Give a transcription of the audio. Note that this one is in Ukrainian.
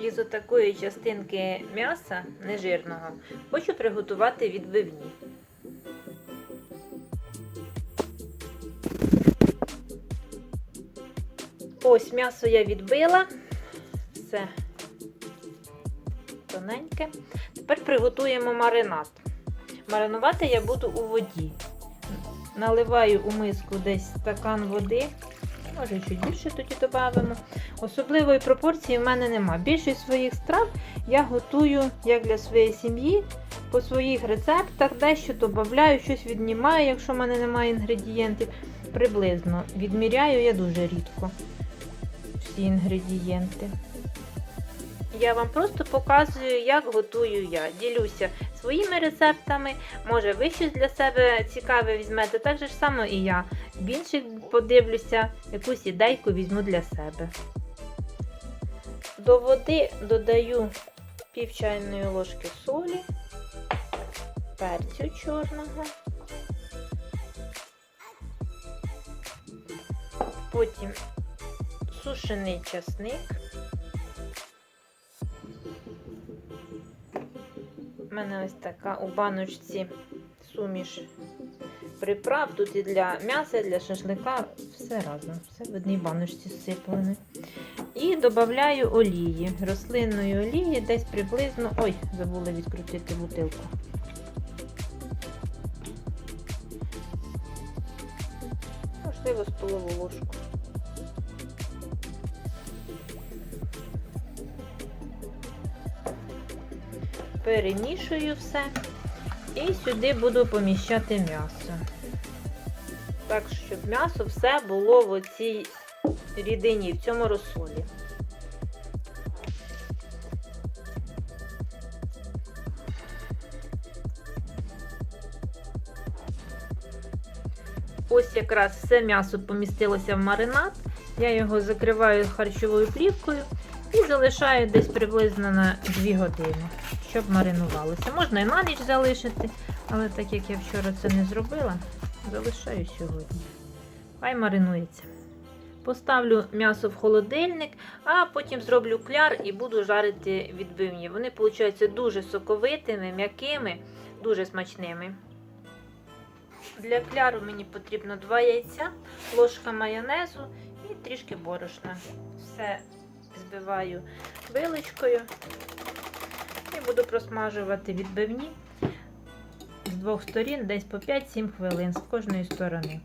Із отакої частинки м'яса нежирного хочу приготувати відбивні. Ось м'ясо я відбила. Все тоненьке. Тепер приготуємо маринад. Маринувати я буду у воді. Наливаю у миску десь стакан води. Може, чуть більше тоді додамо. Особливої пропорції в мене нема. Більшість своїх страв я готую як для своєї сім'ї, по своїх рецептах, дещо додаю, щось віднімаю, якщо в мене немає інгредієнтів. Приблизно відміряю я дуже рідко всі інгредієнти. Я вам просто показую, як готую я. Ділюся своїми рецептами. Може, ви щось для себе цікаве візьмете, так же ж само і я. В інших подивлюся, якусь ідейку візьму для себе. До води додаю пів чайної ложки солі, перцю чорного. Потім сушений часник. У мене ось така у баночці суміш приправ. Тут і для м'яса, і для шашлика, все разом, все в одній баночці зсиплене. І додаю олії, рослинної олії, десь приблизно. Ой, забула відкрутити бутилку. Можливо, столову ложку. Перемішую все і сюди буду поміщати м'ясо. Так, щоб м'ясо все було в цій рідині, в цьому розсолі. Ось якраз все м'ясо помістилося в маринад. Я його закриваю харчовою плівкою і залишаю десь приблизно на 2 години, щоб маринувалося. Можна і на ніч залишити, але так як я вчора це не зробила, залишаю сьогодні. Хай маринується. Поставлю м'ясо в холодильник, а потім зроблю кляр і буду жарити відбивні. Вони, виходять, дуже соковитими, м'якими, дуже смачними. Для кляру мені потрібно 2 яйця, ложка майонезу і трішки борошна. Все збиваю виличкою і буду просмажувати відбивні з двох сторін десь по 5-7 хвилин з кожної сторони.